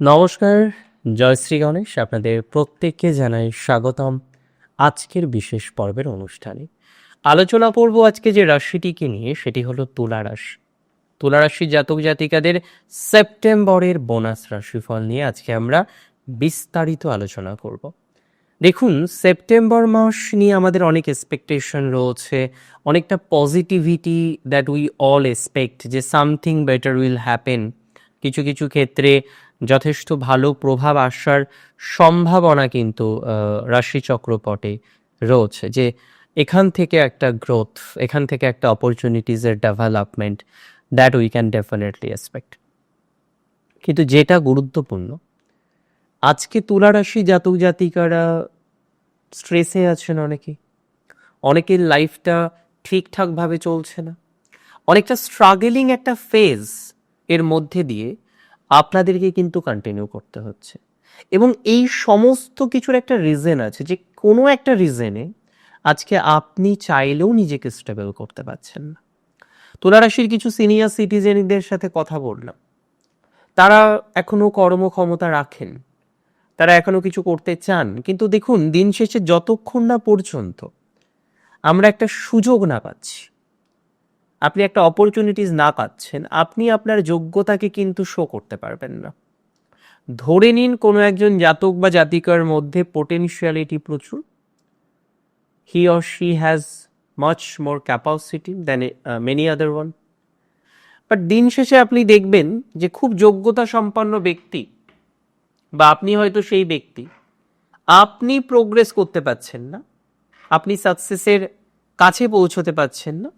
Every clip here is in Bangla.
নমস্কার জয়শ্রী গণেশ। আপনাদের প্রত্যেককে জানাই স্বাগতম আজকের বিশেষ পর্বের অনুষ্ঠানে। আলোচনা করব আজকে যে রাশিটিকে নিয়ে, সেটি হলো তুলা রাশি। তুলা রাশির জাতক জাতিকাদের সেপ্টেম্বরের বোনাস রাশিফল নিয়ে আজকে আমরা বিস্তারিত আলোচনা করব। দেখুন, সেপ্টেম্বর মাস নিয়ে আমাদের অনেক এক্সপেকটেশন রয়েছে, অনেকটা positivity that we all expect যে সামথিং বেটার উইল হ্যাপেন কিছু কিছু ক্ষেত্রে যথেষ্ট ভালো প্রভাব আসার সম্ভাবনা কিন্তু রাশিচক্রপটে রয়েছে যে এখান থেকে একটা গ্রোথ এখান থেকে একটা অপরচুনিটিজের development that we can definitely expect কিন্তু যেটা গুরুত্বপূর্ণ, আজকে তুলা রাশি জাতক জাতিকারা স্ট্রেসে আছেন অনেকে অনেকের লাইফটা ঠিকঠাকভাবে চলছে না। অনেকটা স্ট্রাগলিং একটা ফেজের মধ্যে দিয়ে আপনাদেরকে কিন্তু কন্টিনিউ করতে হচ্ছে। এবং এই সমস্ত কিছুর একটা রিজন আছে যে কোনো একটা রিজনে আজকে আপনি চাইলেও নিজেকে স্টেবল করতে পারছেন না। তুলা রাশির কিছু সিনিয়র সিটিজেনদের সাথে কথা বললাম। তারা এখনও কর্মক্ষমতা রাখেন। তারা এখনও কিছু করতে চান। কিন্তু দেখুন, দিন শেষে যতক্ষণ না পর্যন্ত আমরা একটা সুযোগ না পাচ্ছি। আপনি একটা অপরচুনিটিস না পাচ্ছেন, আপনি আপনার যোগ্যতাকে কিন্তু শো করতে পারবেন না। ধরে নিন কোনো একজন জাতক বা জাতিকার মধ্যে পোটেনশিয়ালিটি প্রচুর। He or she has much more capacity than many other one but দিন শেষে আপনি দেখবেন যে খুব যোগ্যতা সম্পন্ন ব্যক্তি, বা আপনি হয়তো সেই ব্যক্তি, আপনি প্রোগ্রেস করতে পারছেন না, আপনি সাকসেসের কাছে পৌঁছতে পারছেন না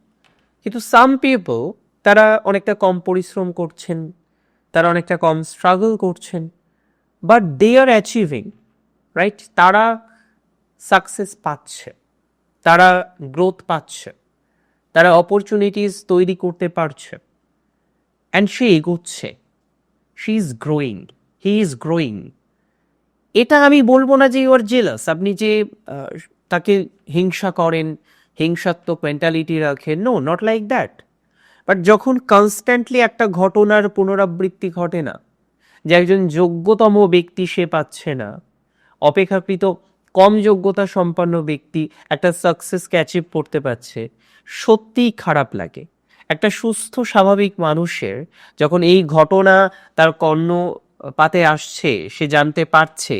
কিন্তু সাম পিপল তারা অনেকটা কম পরিশ্রম করছেন, তারা অনেকটা কম স্ট্রাগল করছেন but they are achieving right তারা সাকসেস পাচ্ছে, তারা গ্রোথ পাচ্ছে, তারা অপরচুনিটিস তৈরি করতে পারছে অ্যান্ড সে এগোচ্ছে she is growing he is growing এটা আমি বলব না যে ইউ আর জেলাস আপনি যে তাকে হিংসা করেন হিংসাত্মক মেন্টালিটি রাখেন no not like that but যখন কনস্ট্যান্টলি একটা ঘটনার পুনরাবৃত্তি ঘটে না, যে একজন যোগ্যতম ব্যক্তি সে পাচ্ছে না, অপেক্ষাকৃত কম যোগ্যতা সম্পন্ন ব্যক্তি একটা সাকসেসকে অ্যাচিভ করতে পারছে, সত্যিই খারাপ লাগে। একটা সুস্থ, স্বাভাবিক মানুষের যখন এই ঘটনা তার কর্ণ পাতে আসছে, সে জানতে পারছে,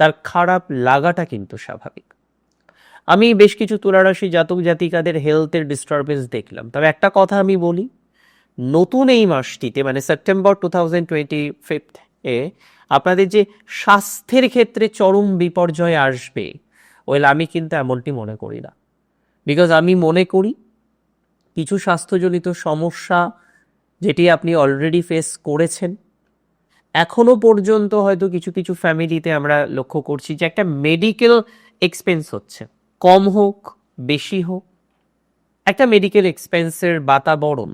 তার খারাপ লাগাটা কিন্তু স্বাভাবিক। আমি বেশ কিছু তুলারাশি জাতক জাতিকাদের হেলথের ডিস্টারবেন্স দেখলাম। তবে একটা কথা আমি বলি, নতুন এই মাসটিতে মানে September two thousand twenty fifth এ, আপনাদের যে স্বাস্থ্যের ক্ষেত্রে চরম বিপর্যয় আসবে ওয়েল আমি কিন্তু এমনটি মনে করি না। বিকজ আমি মনে করি, কিছু স্বাস্থ্যজনিত সমস্যা যেটি আপনি অলরেডি ফেস করেছেন, এখনও পর্যন্ত হয়তো কিছু কিছু ফ্যামিলিতে আমরা লক্ষ্য করছি যে একটা মেডিকেল এক্সপেন্স হচ্ছে। কম হোক, বেশি হোক, একটা মেডিকেল এক্সপেন্সের বাতাবরণ,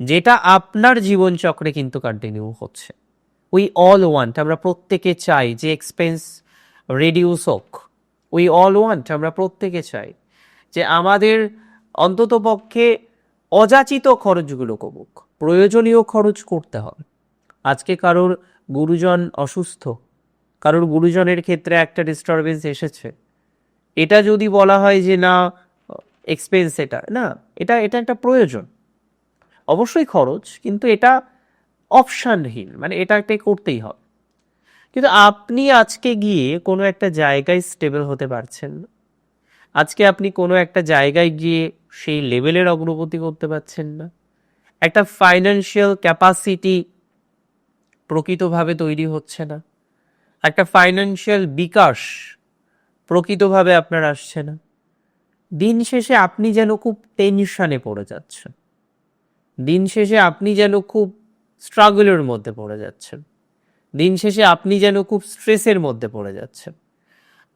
যেটা আপনার জীবনচক্রে কিন্তু কন্টিনিউ হচ্ছে। উই অল ওয়ান্ট আমরা প্রত্যেকে চাই যে এক্সপেন্স রেডিউস হোক। উই অল ওয়ান্ট আমরা প্রত্যেকে চাই যে আমাদের অন্তত পক্ষে অযাচিত খরচগুলো কমুক, প্রয়োজনীয় খরচ করতে হবে। আজকে কারোর গুরুজন অসুস্থ, কারোর গুরুজনের ক্ষেত্রে একটা ডিস্টারবেন্স এসেছে এটা যদি বলা হয় যে না এক্সপেন্স এটা, না, এটা এটা একটা প্রয়োজন। অবশ্যই খরচ, কিন্তু এটা অপশানহীন মানে এটা এটাকে করতেই হবে। কিন্তু আপনি আজকে গিয়ে কোনো একটা জায়গায় স্টেবল হতে পারছেন না। আজকে আপনি কোনো একটা জায়গায় গিয়ে সেই লেভেলের অগ্রগতি করতে পারছেন না। একটা ফাইন্যান্সিয়াল ক্যাপাসিটি প্রকৃতভাবে তৈরি হচ্ছে না। একটা ফাইন্যান্সিয়াল বিকাশ প্রকৃতভাবে আপনার আসছে না। দিন শেষে আপনি যেন খুব টেনশনে পড়ে যাচ্ছেন। দিন শেষে আপনি যেন খুব স্ট্রাগলের মধ্যে পড়ে যাচ্ছেন। দিন শেষে আপনি যেন খুব স্ট্রেসের মধ্যে পড়ে যাচ্ছেন।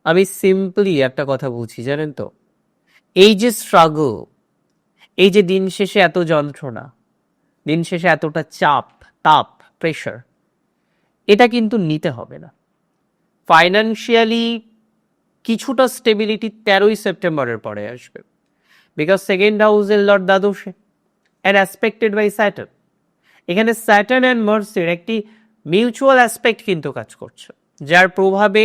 আমি সিম্পলি একটা কথা বুঝি, জানেন তো? এই যে স্ট্রাগল এই যে দিন শেষে এত যন্ত্রণা, দিন শেষে এতটা চাপ, তাপ প্রেশার এটা কিন্তু নিতে হবে না। ফাইন্যান্সিয়ালি কিছুটা স্টেবিলিটি তেরোই সেপ্টেম্বরের পরে আসবে। বিকজ সেকেন্ড হাউস এর লর্ড দ্বাদশে অ্যান্ড অ্যাসপেক্টেড বাই স্যাটার্ন এখানে স্যাটার্ন অ্যান্ড মার্সের একটি মিউচুয়াল অ্যাসপেক্ট কিন্তু কাজ করছে, যার প্রভাবে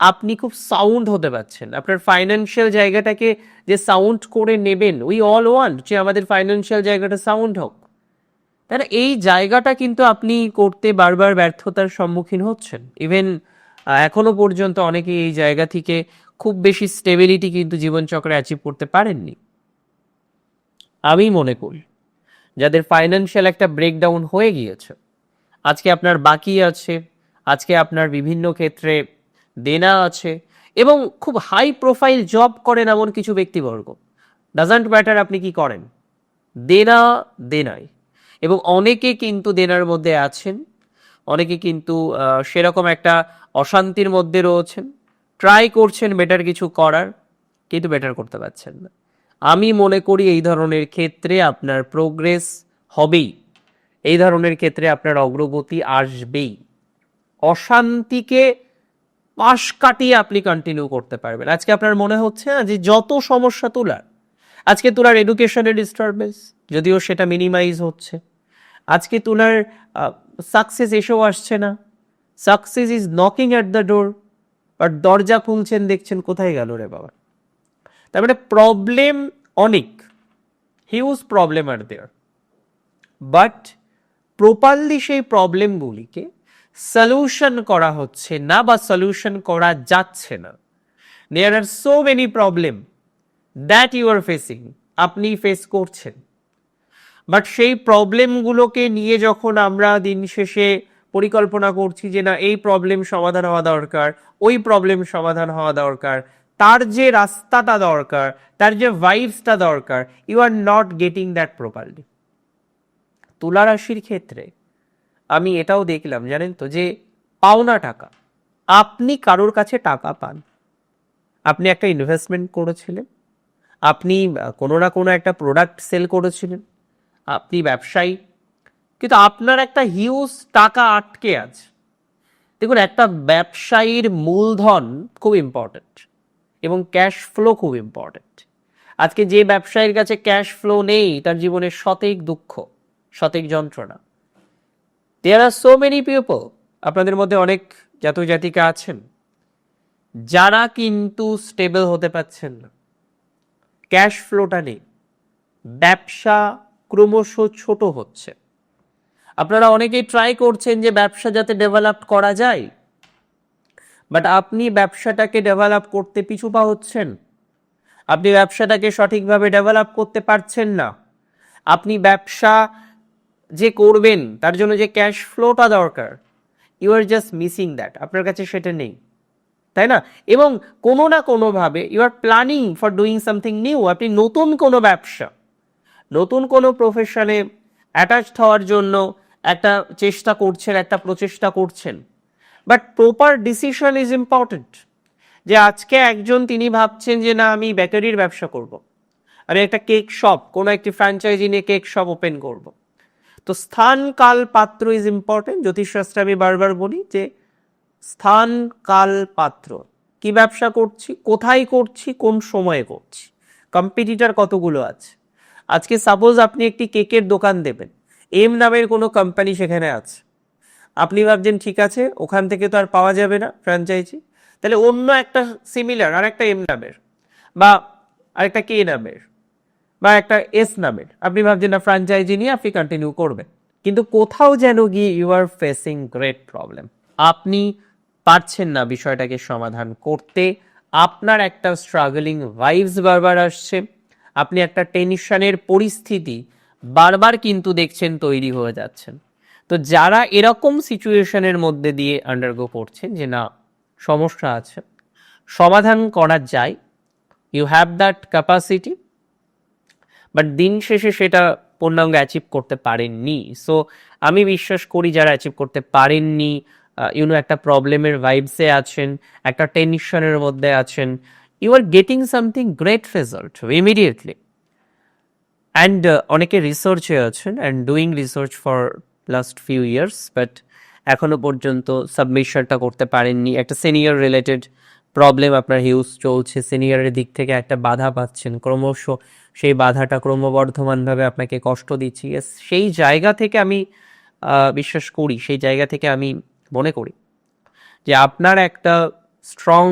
আপনি খুব সাউন্ড হতে পারছেন। আপনার ফাইন্যান্সিয়াল জায়গাটাকে যে সাউন্ড করে নেবেন উই অল ওয়ান্ট যে আমাদের ফাইন্যান্সিয়াল জায়গাটা সাউন্ড হোক না? এই জায়গাটা কিন্তু আপনি করতে বারবার ব্যর্থতার সম্মুখীন হচ্ছেন। ইভেন এখনও পর্যন্ত অনেকে এই জায়গা থেকে খুব বেশি স্টেবিলিটি কিন্তু জীবনচক্রে অ্যাচিভ করতে পারেননি। আমি মনে করি, যাদের ফাইন্যান্সিয়াল একটা ব্রেকডাউন হয়ে গিয়েছে, আজকে আপনার বাকি আছে, আজকে আপনার বিভিন্ন ক্ষেত্রে দেনা আছে, এবং খুব হাই প্রোফাইল জব করেন এমন কিছু ব্যক্তিবর্গ ডাজন্ট ম্যাটার আপনি কি করেন, দেনা দেনাই, এবং অনেকে কিন্তু দেনার মধ্যে আছেন, অনেকে কিন্তু সেরকম একটা অশান্তির মধ্যে রয়েছেন। ট্রাই করছেন বেটার কিছু করার, কিন্তু বেটার করতে পারছেন না। আমি মনে করি এই ধরনের ক্ষেত্রে আপনার প্রোগ্রেস হবেই। এই ধরনের ক্ষেত্রে আপনার অগ্রগতি আসবেই। অশান্তিকে পাশ কাটিয়ে আপনি কন্টিনিউ করতে পারবেন। আজকে আপনার মনে হচ্ছে না যে যত সমস্যা তোলার, আজকে তোলার এডুকেশনের ডিস্টারবেন্স যদিও সেটা মিনিমাইজ হচ্ছে। আজকে তোলার সাকসেস এসেও আসছে না। Success is knocking at the door but দরজা খুলছেন, দেখছেন কোথায় গেল রে বাবা। তার মানে প্রবলেম অনেক। Huge problem are there but properly সেই প্রবলেমগুলিকে সলিউশন করা হচ্ছে না বা সলিউশন করা যাচ্ছে না। There are so many problem that you are facing আপনি ফেস করছেন। বাট সেই প্রবলেমগুলোকে নিয়ে যখন আমরা দিন শেষে পরিকল্পনা করছি যে না, এই প্রবলেম সমাধান হওয়া দরকার, ওই প্রবলেম সমাধান হওয়া দরকার, তার যে রাস্তাটা দরকার, তার যে ভাইবসটা দরকার you are not getting that properly তুলা রাশির ক্ষেত্রে আমি এটাও দেখলাম, জানেন তো, যে পাওনা টাকা, আপনি কারোর কাছে টাকা পান। আপনি একটা ইনভেস্টমেন্ট করেছিলেন, আপনি কোনো না কোনো একটা প্রোডাক্ট সেল করেছিলেন, আপনি ব্যবসায়ী কিন্তু আপনার একটা হিউজ টাকা আটকে আছে। দেখুন, একটা ব্যবসায়ীর মূলধন খুব ইম্পর্টেন্ট এবং ক্যাশ ফ্লো খুব ইম্পর্টেন্ট আজকে যে ব্যবসায়ীর কাছে ক্যাশ ফ্লো নেই, তার জীবনে শতেক দুঃখ শতেক যন্ত্রণা। There are so many people আপনাদের মধ্যে অনেক জাতক জাতিকা আছেন, যারা কিন্তু স্টেবল হতে পারছেন না। ক্যাশ ফ্লোটা নেই। ব্যবসা ক্রমশ ছোট হচ্ছে। আপনারা অনেকেই ট্রাই করছেন যে ব্যবসা যাতে ডেভেলপ করা যায় বাট আপনি ব্যবসাটাকে ডেভেলপ করতে পিছু পা হচ্ছেন। আপনি ব্যবসাটাকে সঠিকভাবে ডেভেলপ করতে পারছেন না। আপনি ব্যবসা যে করবেন, তার জন্য যে ক্যাশ ফ্লোটা দরকার you are just missing that আপনার কাছে সেটা নেই, তাই না? এবং কোনো না কোনোভাবে you are planning for doing something new আপনি নতুন কোনো ব্যবসা, নতুন কোনো প্রফেশনে অ্যাটাচড হওয়ার জন্য একটা চেষ্টা করছেন, একটা প্রচেষ্টা করছেন। But proper decision is important যে আজকে একজন তিনি ভাবছেন যে, না, আমি বেকারির ব্যবসা করব। আমি একটা কেক শপ কোনো একটি ফ্র্যাঞ্চাইজি নিয়ে কেক শপ ওপেন করব। তো স্থান, কাল, পাত্র ইজ ইম্পর্টেন্ট জ্যোতিষশাস্ত্রে আমি বারবার বলি যে, স্থান, কাল, পাত্র। কি ব্যবসা করছি? কোথায় করছি? কোন সময়ে করছি? কম্পিটিটার কতগুলো আছে? আজকে সাপোজ আপনি একটি কেকের দোকান দেবেন। এম নামের কোনো কোম্পানি সেখানে আছে। আপনি ভাবছেন, ঠিক আছে, ওখান থেকে তো আর পাওয়া যাবে না ফ্র্যাঞ্চাইজি তাহলে অন্য একটা সিমিলার আর একটা এম নামের বা আরেকটা কে নামের বা একটা এস নামের। আপনি ভাবছেন, না ফ্র্যাঞ্চাইজি নিয়ে আপনি কন্টিনিউ করবেন। কিন্তু কোথাও যেন গিয়ে you are facing great problem আপনি পারছেন না বিষয়টাকে সমাধান করতে। আপনার একটা স্ট্রাগলিং ভাইবস বারবার আসছে। আপনি একটা টেনশনের পরিস্থিতি বারবার কিন্তু দেখছেন তৈরি হয়ে যাচ্ছেন। তো যারা এরকম সিচুয়েশনের মধ্যে দিয়ে আন্ডারগো করছেন যে না, সমস্যা আছে, সমাধান করা যায় you have that capacity but দিন শেষে সেটা পূর্ণাঙ্গ অ্যাচিভ করতে পারেননি। সো আমি বিশ্বাস করি যারা অ্যাচিভ করতে পারেননি ইউনো একটা প্রবলেমের ভাইবসে আছেন, একটা টেনশনের মধ্যে আছেন you are getting something great result immediately and অনেকে রিসার্চে আছেন and doing research for last few years but এখনও পর্যন্ত সাবমিশনটা করতে পারেননি। একটা সিনিয়র রিলেটেড প্রবলেম আপনার হিউজ চলছে সিনিয়রের দিক থেকে একটা বাধা পাচ্ছেন। ক্রমশ সেই বাধাটা ক্রমবর্ধমানভাবে আপনাকে কষ্ট দিচ্ছি। সেই জায়গা থেকে আমি বিশ্বাস করি, সেই জায়গা থেকে আমি মনে করি যে আপনার একটা স্ট্রং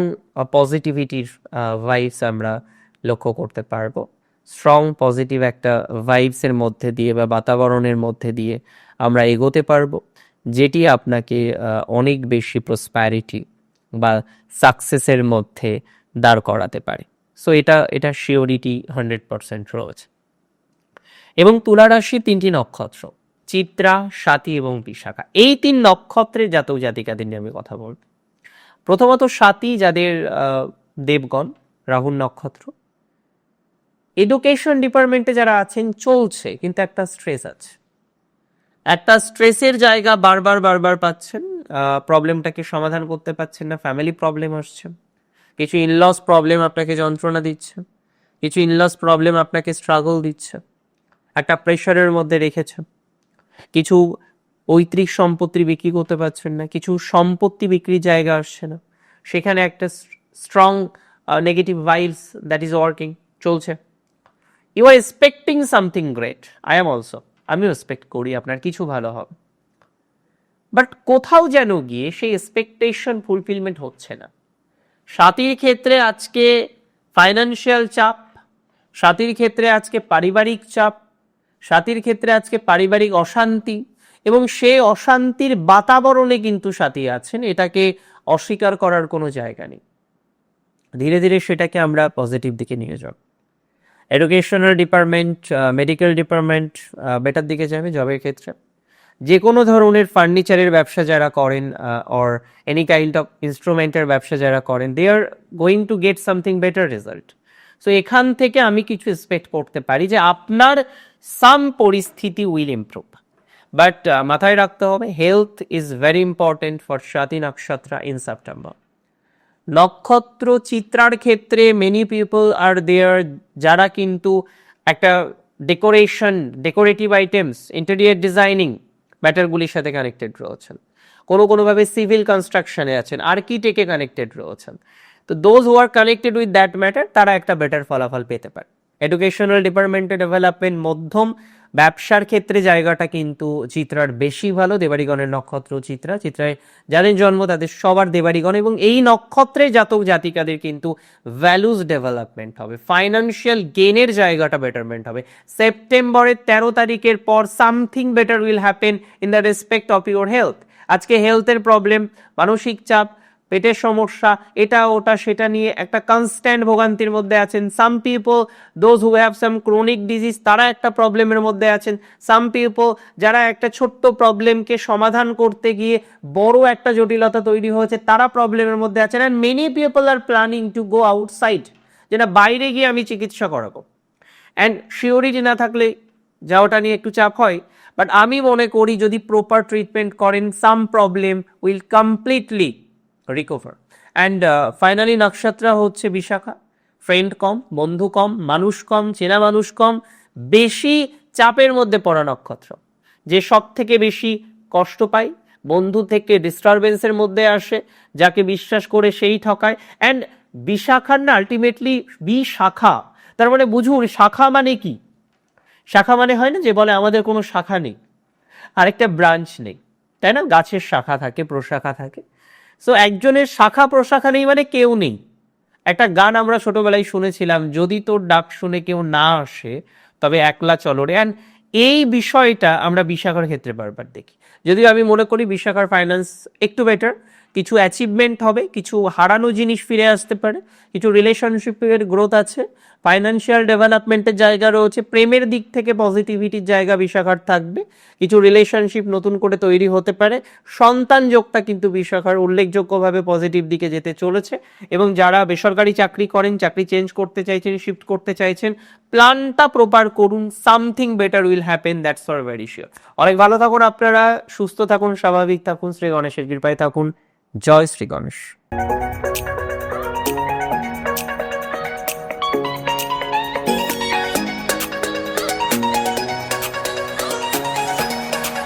পজিটিভিটির ভাইবস আমরা লক্ষ্য করতে পারব। স্ট্রং পজিটিভ একটা ভাইবসের মধ্যে দিয়ে বা বাতাবরণের মধ্যে দিয়ে আমরা এগোতে পারব, যেটি আপনাকে অনেক বেশি প্রসপ্যারিটি বা সাকসেসের মধ্যে দাঁড় করাতে পারে। সো এটা এটা শিওরিটি হান্ড্রেড পার্সেন্ট রয়েছে। এবং তুলা রাশির তিনটি নক্ষত্র, চিত্রা স্বাতি এবং বিশাখা। এই তিন নক্ষত্রের জাতক জাতিকাদের নিয়ে আমি কথা বলব। প্রথমত স্বাতি যাদের দেবগণ, রাহুল নক্ষত্র এডুকেশন ডিপার্টমেন্টে যারা আছেন, চলছে, কিন্তু একটা স্ট্রেস আছে। একটা স্ট্রেসের জায়গা বারবার বারবার পাচ্ছেন প্রবলেমটাকে সমাধান করতে পারছেন না ফ্যামিলি প্রবলেম আসছে। কিছু ইনলস প্রবলেম আপনাকে যন্ত্রণা দিচ্ছে, কিছু ইনলস প্রবলেম আপনাকে স্ট্রাগল দিচ্ছে, একটা প্রেশারের মধ্যে রেখেছে। কিছু পৈতৃক সম্পত্তি বিক্রি করতে পারছেন না, কিছু সম্পত্তি বিক্রির জায়গা আসছে না। সেখানে একটা strong negative vibes that is working চলছে। You are expecting something great I am also আমিও এক্সপেক্ট করি আপনার কিছু ভালো হবে। বাট কোথাও যেন গিয়ে সেই এক্সপেকটেশন ফুলফিলমেন্ট হচ্ছে না। সাথীর ক্ষেত্রে আজকে ফাইন্যান্সিয়াল চাপ সাথীর ক্ষেত্রে আজকে পারিবারিক চাপ সাথীর ক্ষেত্রে আজকে পারিবারিক অশান্তি। এবং সে অশান্তির বাতাবরণে কিন্তু সাথী আছেন, এটাকে অস্বীকার করার কোনো জায়গা নেই। ধীরে ধীরে সেটাকে আমরা পজিটিভ দিকে নিয়ে যাব। Educational department medical department better দিকে যাবে জবের ক্ষেত্রে। যে কোনো ধরনের ফার্নিচারের ব্যবসা যারা করেন অর এনি কাইন্ড অফ ইনস্ট্রুমেন্টের ব্যবসা যারা করেন they are going to get something better result so এখান থেকে আমি কিছু এক্সপেক্ট করতে পারি যে আপনার সাম পরিস্থিতি উইল ইমপ্রুভ বাট মাথায় রাখতে হবে health is very important for Swati nakshatra in September নক্ষত্র চিত্রার ক্ষেত্রে মেনি পিপল আর দেয়ার যারা কিন্তু একটা decoration decorative items interior designing ম্যাটারগুলির সাথে কানেক্টেড রয়েছেন। কোনো কোনোভাবে সিভিল কনস্ট্রাকশনে আছেন আর্কিটেক্টে কানেক্টেড রয়েছেন। তো those who are connected with that matter তারা একটা বেটার ফলাফল পেতে পারে। এডুকেশনাল ডিপার্টমেন্টে ডেভেলপমেন্ট মধ্যম ব্যবসার ক্ষেত্রে জায়গাটা কিন্তু চিত্রার বেশি ভালো। দেবাড়িগণের নক্ষত্র চিত্রা। চিত্রায় যাদের জন্ম, তাদের সবার দেবাড়িগণ এবং এই নক্ষত্রে জাতক জাতিকাদের কিন্তু ভ্যালুজ ডেভেলপমেন্ট হবে। ফাইন্যান্সিয়াল গেনের জায়গাটা বেটারমেন্ট হবে। সেপ্টেম্বরের তেরো তারিখের পর something better will happen in the respect of your health আজকে হেলথের প্রবলেম মানসিক চাপ পেটের সমস্যা, এটা, ওটা, সেটা নিয়ে একটা কনস্ট্যান্ট ভোগান্তির মধ্যে আছেন। Some people those who have some chronic disease তারা একটা প্রবলেমের মধ্যে আছেন। সাম পিপল যারা একটা ছোট্ট প্রবলেমকে সমাধান করতে গিয়ে বড় একটা জটিলতা তৈরি হয়েছে, তারা প্রবলেমের মধ্যে আছেন। And many people are planning to go outside যেটা বাইরে গিয়ে আমি চিকিৎসা করাবো। অ্যান্ড শিওরিটি না থাকলে যাওয়াটা নিয়ে একটু চাপ হয়। বাট আমি মনে করি, যদি প্রপার ট্রিটমেন্ট করেন some problem will completely recover and finally নক্ষত্রা হচ্ছে বিশাখা। ফ্রেন্ড কম, বন্ধু কম, মানুষ কম, চেনা মানুষ কম, বেশি চাপের মধ্যে পড়া নক্ষত্র। যে সব থেকে বেশি কষ্ট পায়, বন্ধু থেকে ডিস্টারবেন্সের মধ্যে আসে, যাকে বিশ্বাস করে সেই ঠকায়। অ্যান্ড বিশাখার না আলটিমেটলি বিশাখা। তার মানে বুঝুন, শাখা মানে কি? শাখা মানে হয় না যে বলে আমাদের কোনো শাখা নেই। আরেকটা ব্রাঞ্চ নেই। তাই না? গাছের শাখা থাকে, প্রশাখা থাকে। সো একজনের শাখা প্রশাখা নেই মানে কেউ নেই। একটা গান আমরা ছোটবেলায় শুনেছিলাম, যদি তোর ডাক শুনে কেউ না আসে, তবে একলা চলো রে। অ্যান্ড এই বিষয়টা আমরা বিশাখার ক্ষেত্রে বারবার দেখি। যদিও আমি মনে করি বিশাখার ফাইন্যান্স একটু বেটার কিছু অ্যাচিভমেন্ট হবে, কিছু হারানো জিনিস ফিরে আসতে পারে, কিছু রিলেশনশিপের গ্রোথ আছে ফাইন্যান্সিয়াল ডেভেলপমেন্টের জায়গা রয়েছে, প্রেমের দিক থেকে পজিটিভিটির জায়গা বিশাখার থাকবে, কিছু রিলেশনশিপ নতুন করে তৈরি হতে পারে, সন্তান যোগটা কিন্তু বিশাখার উল্লেখযোগ্যভাবে পজিটিভ দিকে যেতে চলেছে এবং যারা বেসরকারি চাকরি করেন, চাকরি চেঞ্জ করতে চাইছেন শিফট করতে চাইছেন প্ল্যানটা প্রপার করুন something better will happen that's for very sure অনেক ভালো থাকুন আপনারা, সুস্থ থাকুন, স্বাভাবিক থাকুন, শ্রী গণেশের কৃপায় থাকুন। জয় শ্রী গণেশ।